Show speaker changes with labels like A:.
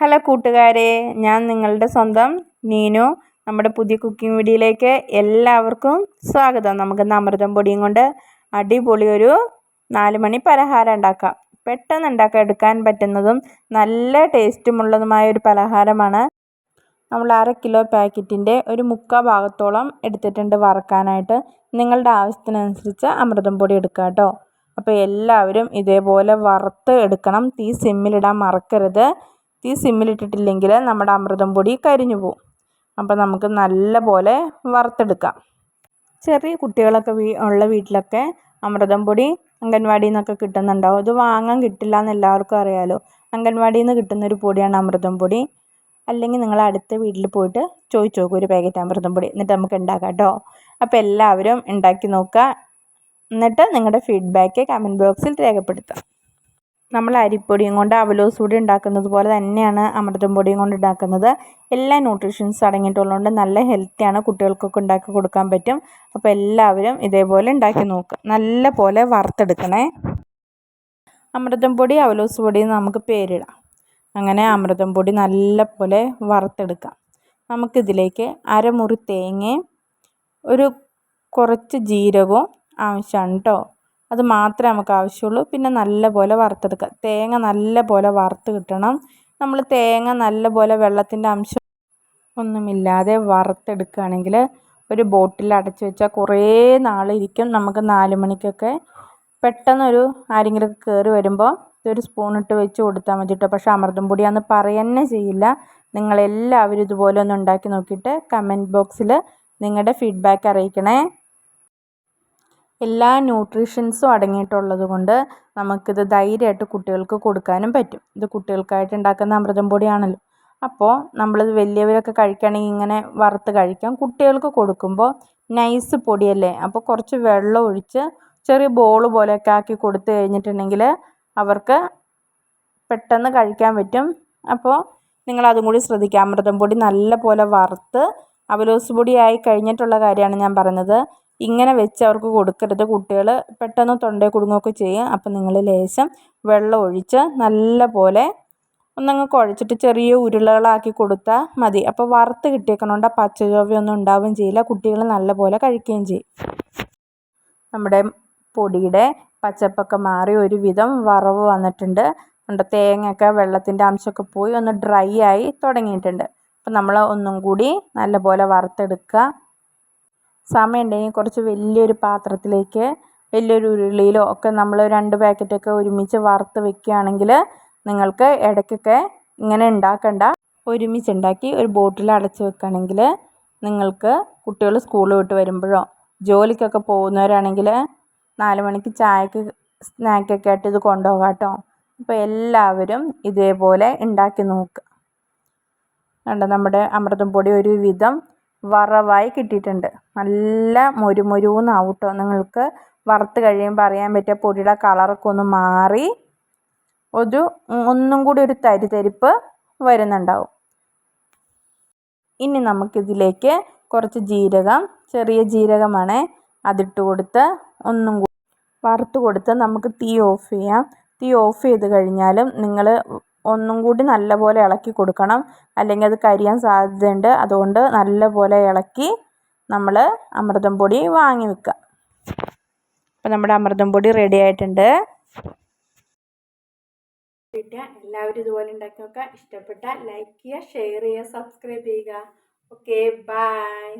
A: Hello കൂട്ടുകാരെ ഞാൻ നിങ്ങളുടെ സ്വന്തം നീനു. നമ്മുടെ പുതിയ കുക്കിംഗ് വീഡിയോയിലേക്ക് എല്ലാവർക്കും സ്വാഗതം. നമുക്ക് അമൃതം പൊടിയും കൊണ്ട് അടിപൊളി ഒരു നാല് മണി പലഹാരം ഉണ്ടാക്കാം. പെട്ടെന്ന് ഉണ്ടാക്കാൻ എടുക്കാൻ പറ്റുന്നതും നല്ല ടേസ്റ്റുമുള്ളതുമായ ഒരു പലഹാരമാണ്. നമ്മൾ അര കിലോ പാക്കറ്റിന്റെ ഒരു മുക്കാൽ ഭാഗത്തോളം എടുത്തിട്ടുണ്ട് വറക്കാനായിട്ട്. നിങ്ങളുടെ ആവശ്യത്തിനനുസരിച്ച് അമൃതം പൊടി എടുക്കുക കേട്ടോ. അപ്പോൾ എല്ലാവരും ഇതേപോലെ വറുത്ത് എടുക്കണം. തീ സിമ്മിലിടാൻ മറക്കരുത്. തീ സിമ്മിലിട്ടിട്ടില്ലെങ്കിൽ നമ്മുടെ അമൃതം പൊടി കരിഞ്ഞു പോവും. അപ്പോൾ നമുക്ക് നല്ല പോലെ വറുത്തെടുക്കാം. ചെറിയ കുട്ടികളൊക്കെ ഉള്ള വീട്ടിലൊക്കെ അമൃതം പൊടി അംഗൻവാടിയിൽ നിന്നൊക്കെ കിട്ടുന്നുണ്ടാവും. ഇത് വാങ്ങാൻ കിട്ടില്ല എന്ന് എല്ലാവർക്കും അറിയാമല്ലോ അംഗൻവാടിയിൽ നിന്ന് കിട്ടുന്നൊരു പൊടിയാണ് അമൃതം പൊടി. അല്ലെങ്കിൽ നിങ്ങൾ അടുത്ത വീട്ടിൽ പോയിട്ട് ചോദിച്ചു നോക്കൂ ഒരു പാക്കറ്റ് അമൃതം പൊടി. എന്നിട്ട് നമുക്ക് ഉണ്ടാക്കാം കേട്ടോ. അപ്പോൾ എല്ലാവരും ഉണ്ടാക്കി നോക്കുക. എന്നിട്ട് നിങ്ങളുടെ ഫീഡ്ബാക്ക് കമന്റ് ബോക്സിൽ രേഖപ്പെടുത്താം നമ്മൾ അരിപ്പൊടിയും കൊണ്ട് അവലോസ് പൊടി ഉണ്ടാക്കുന്നത് പോലെ തന്നെയാണ് അമൃതം പൊടിയും കൊണ്ട് ഉണ്ടാക്കുന്നത്. എല്ലാ ന്യൂട്രീഷൻസ് അടങ്ങിയിട്ടുള്ളതുകൊണ്ട് നല്ല ഹെൽത്തിയാണ് കുട്ടികൾക്കൊക്കെ ഉണ്ടാക്കി കൊടുക്കാൻ പറ്റും. അപ്പോൾ എല്ലാവരും ഇതേപോലെ ഉണ്ടാക്കി നോക്കുക നല്ല പോലെ വറുത്തെടുക്കണേ. അമൃതം പൊടി അവലോസ് പൊടി നമുക്ക് പേരിടാം. അങ്ങനെ അമൃതം പൊടി നല്ല പോലെ വറുത്തെടുക്കാം. നമുക്കിതിലേക്ക് അരമുറി തേങ്ങയും ഒരു കുറച്ച് ജീരകവും ആവശ്യമാണ് കേട്ടോ അത് മാത്രമേ നമുക്ക് ആവശ്യമുള്ളൂ. പിന്നെ നല്ലപോലെ വറുത്തെടുക്കുക. തേങ്ങ നല്ലപോലെ വറുത്ത് കിട്ടണം. നമ്മൾ തേങ്ങ നല്ലപോലെ വെള്ളത്തിന്റെ അംശം ഒന്നുമില്ലാതെ വറുത്തെടുക്കുകയാണെങ്കിൽ ഒരു ബോട്ടിൽ അടച്ച് വെച്ചാൽ കുറേ നാളിരിക്കും. നമുക്ക് നാല് മണിക്കൊക്കെ പെട്ടെന്നൊരു ആരെങ്കിലുമൊക്കെ കയറി വരുമ്പോൾ ഇതൊരു സ്പൂണിട്ട് വെച്ച് കൊടുത്താൽ മതി കേട്ടോ. പക്ഷേ അമൃതം പൊടിയാന്ന് പറയന്നെ ചെയ്യില്ല. നിങ്ങളെല്ലാവരും ഇതുപോലെ ഒന്ന് ഉണ്ടാക്കി നോക്കിയിട്ട് കമന്റ് ബോക്സിൽ നിങ്ങളുടെ ഫീഡ്ബാക്ക് അറിയിക്കണേ. എല്ലാ ന്യൂട്രീഷൻസും അടങ്ങിയിട്ടുള്ളത് കൊണ്ട് നമുക്കിത് ധൈര്യമായിട്ട് കുട്ടികൾക്ക് കൊടുക്കാനും പറ്റും. ഇത് കുട്ടികൾക്കായിട്ട് ഉണ്ടാക്കുന്ന അമൃതം പൊടിയാണല്ലോ. അപ്പോൾ നമ്മളിത് വലിയവരൊക്കെ കഴിക്കുകയാണെങ്കിൽ ഇങ്ങനെ വറുത്ത് കഴിക്കാം. കുട്ടികൾക്ക് കൊടുക്കുമ്പോൾ നൈസ് പൊടിയല്ലേ? അപ്പോൾ കുറച്ച് വെള്ളം ഒഴിച്ച് ചെറിയ ബോൾ പോലെയൊക്കെ ആക്കി കൊടുത്തു കഴിഞ്ഞിട്ടുണ്ടെങ്കിൽ അവർക്ക് പെട്ടെന്ന് കഴിക്കാൻ പറ്റും. അപ്പോൾ നിങ്ങൾ അതും കൂടി ശ്രദ്ധിക്കുക. അമൃതം പൊടി നല്ല പോലെ വറുത്ത് അവലോസ് പൊടിയായി കഴിഞ്ഞിട്ടുള്ള കാര്യമാണ് ഞാൻ പറയുന്നത് ഇങ്ങനെ വെച്ച് അവർക്ക് കൊടുക്കരുത്. കുട്ടികൾ പെട്ടെന്ന് തൊണ്ടയിൽ കുടുങ്ങുകയൊക്കെ ചെയ്യും. അപ്പം നിങ്ങൾ ലേശം വെള്ളം ഒഴിച്ച് നല്ല പോലെ ഒന്നങ്ങ് കുഴച്ചിട്ട് ചെറിയ ഉരുളകളാക്കി കൊടുത്താൽ മതി. അപ്പോൾ വറുത്ത് കിട്ടിയേക്കണോണ്ട് ആ പച്ചചൊവ്വയൊന്നും ഉണ്ടാവുകയും ചെയ്യില്ല. കുട്ടികൾ നല്ല പോലെ കഴിക്കുകയും ചെയ്യും. നമ്മുടെ പൊടിയുടെ പച്ചപ്പൊക്കെ മാറി ഒരുവിധം വറവ് വന്നിട്ടുണ്ട്. നമ്മുടെ തേങ്ങയൊക്കെ വെള്ളത്തിന്റെ അംശമൊക്കെ പോയി ഒന്ന് ഡ്രൈ ആയി തുടങ്ങിയിട്ടുണ്ട്. അപ്പം നമ്മൾ ഒന്നും കൂടി നല്ലപോലെ വറുത്തെടുക്കുക. സമയമുണ്ടെങ്കിൽ കുറച്ച് വലിയൊരു പാത്രത്തിലേക്ക് വലിയൊരു ഉരുളിയിലോ ഒക്കെ നമ്മൾ രണ്ട് പാക്കറ്റൊക്കെ ഒരുമിച്ച് വറുത്ത് വെക്കുകയാണെങ്കിൽ നിങ്ങൾക്ക് ഇടയ്ക്കൊക്കെ ഇങ്ങനെ ഉണ്ടാക്കണ്ട. ഒരുമിച്ച് ഉണ്ടാക്കി ഒരു ബോട്ടിൽ അടച്ച് വെക്കുകയാണെങ്കിൽ നിങ്ങൾക്ക് കുട്ടികൾ സ്കൂളിൽ വിട്ട് വരുമ്പോഴോ ജോലിക്കൊക്കെ പോകുന്നവരാണെങ്കിൽ നാല് മണിക്ക് ചായക്ക് സ്നാക്കൊക്കെ ആയിട്ട് ഇത് കൊണ്ടുപോകാം കേട്ടോ. അപ്പോൾ എല്ലാവരും ഇതേപോലെ ഉണ്ടാക്കി നോക്കുക കണ്ടോ നമ്മുടെ അമൃതം പൊടി ഒരുവിധം വറവായി കിട്ടിയിട്ടുണ്ട്. നല്ല മൊരുമൊരുന്നാവും കേട്ടോ നിങ്ങൾക്ക് വറുത്ത് കഴിയുമ്പോൾ അറിയാൻ പറ്റിയ പൊടിയുടെ കളറൊക്കെ ഒന്ന് മാറി ഒരു ഒന്നും കൂടി ഒരു തരി തരിപ്പ് വരുന്നുണ്ടാവും. ഇനി നമുക്കിതിലേക്ക് കുറച്ച് ജീരകം ചെറിയ ജീരകമാണ് അതിട്ട് കൊടുത്ത് ഒന്നും വറുത്ത് കൊടുത്ത് നമുക്ക് തീ ഓഫ് ചെയ്യാം. തീ ഓഫ് ചെയ്ത് കഴിഞ്ഞാലും നിങ്ങൾ ഒന്നും കൂടി നല്ലപോലെ ഇളക്കി കൊടുക്കണം. അല്ലെങ്കിൽ അത് കരിയാൻ സാധ്യതയുണ്ട്. അതുകൊണ്ട് നല്ലപോലെ ഇളക്കി നമ്മൾ അമൃതം പൊടി വാങ്ങി വെക്കുക അപ്പോൾ നമ്മുടെ അമൃതം പൊടി റെഡി ആയിട്ടുണ്ട്. എല്ലാവരും ഇതുപോലെ ഉണ്ടാക്കി നോക്കുക. ഇഷ്ടപ്പെട്ട ലൈക്ക് ചെയ്യുക ഷെയർ ചെയ്യുക സബ്സ്ക്രൈബ് ചെയ്യുക. Okay bye